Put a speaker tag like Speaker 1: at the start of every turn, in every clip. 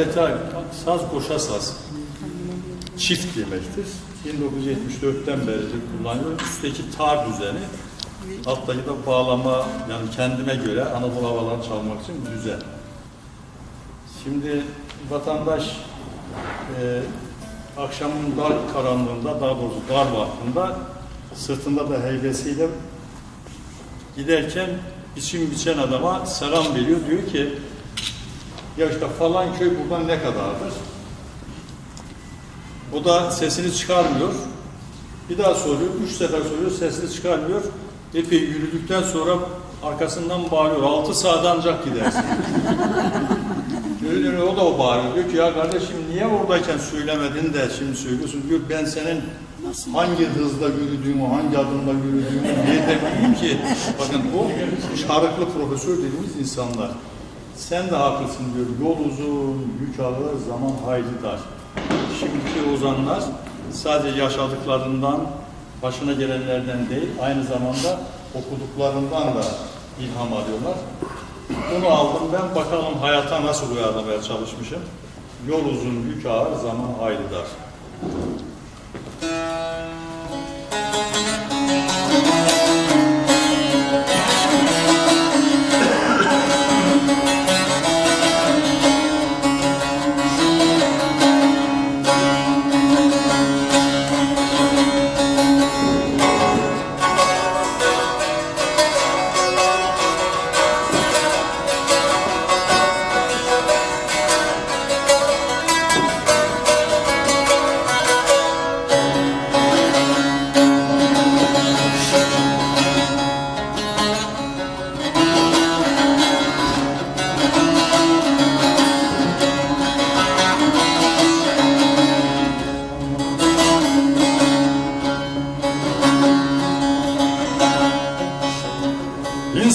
Speaker 1: adeta saz koşa saz. Çift demektir. 1974'ten beridir kullanılıyor. Üstteki tar düzeni, alttaki de bağlama, yani kendime göre Anadolu havalarını çalmak için güzel. Şimdi vatandaş e, akşamın dar karanlığında, daha doğrusu dar vaktinde sırtında da heybesiyle giderken biçim biçen adama selam veriyor. Diyor ki ya işte falan köy buradan ne kadardır? O da sesini çıkarmıyor. Bir daha soruyor, üç sefer soruyor, sesini çıkarmıyor. Epey yürüdükten sonra arkasından bağırıyor. Altı sağdan ancak gidersin. Öyle o da o bağırıyor. Diyor ki ya kardeşim niye oradayken söylemedin de şimdi söylüyorsun diyor. Ben senin hangi hızda yürüdüğümü, hangi adımda yürüdüğümü nerede bileyim ki? Bakın o çarıklı profesör dediğimiz insanlar. Sen de haklısın diyor. Yol uzun, yük ağır, zaman hayli dar. Şimdiki ozanlar sadece yaşadıklarından, başına gelenlerden değil, aynı zamanda okuduklarından da ilham alıyorlar. Bunu aldım ben, bakalım hayata nasıl uyarlamaya çalışmışım. Yol uzun, yük ağır, zaman hayli dar.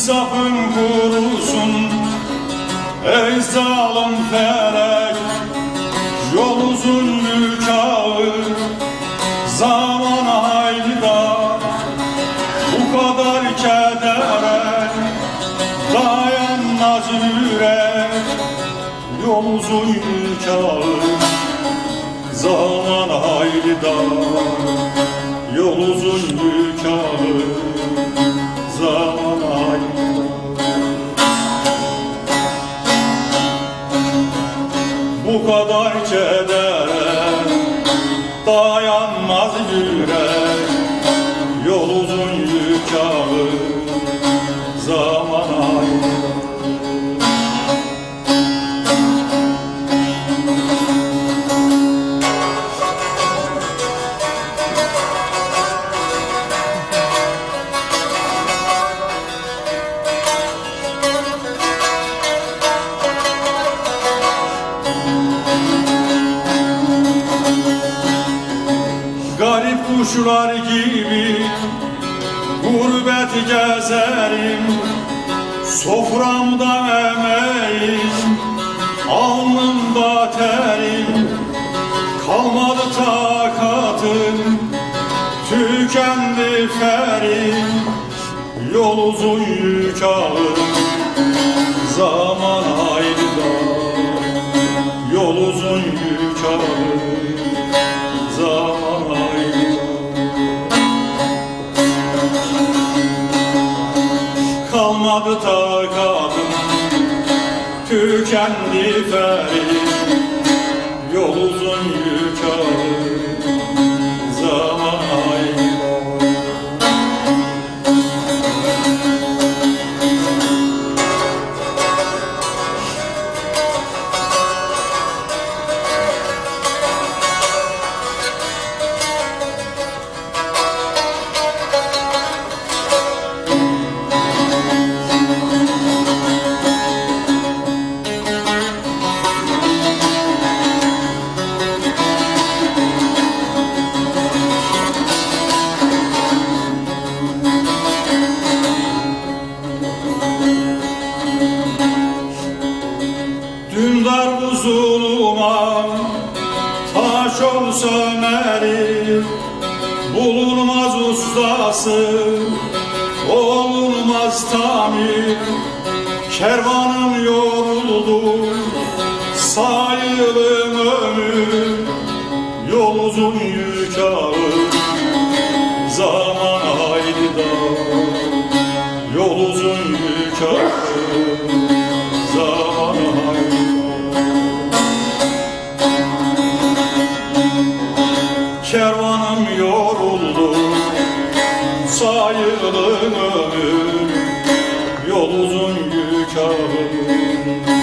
Speaker 2: İnsafın kurusun ey zalim felek Yol uzun ağır zaman hayli dar Bu kadar kedere dayanmaz yürek Yol uzun ağır zaman hayli dar Yol uzun yük Bu kadar kedere dayanmaz yürek. Yol uzun yük ağır kuşlar gibi gurbet gezerim. Soframda emeğim, alnımda terim. Kalmadı takatım, tükendi ferim. Yol uzun yük ağır, zaman hayli dar. Yol uzun yük ağır Tükendi ferim Yol uzun yük Dündar bu zuluma taş olsa meri Bulunmaz ustası, olunmaz tamir. Kervanım yoruldu, Sayılım ömür Yol uzun yük ağır Zaman çağım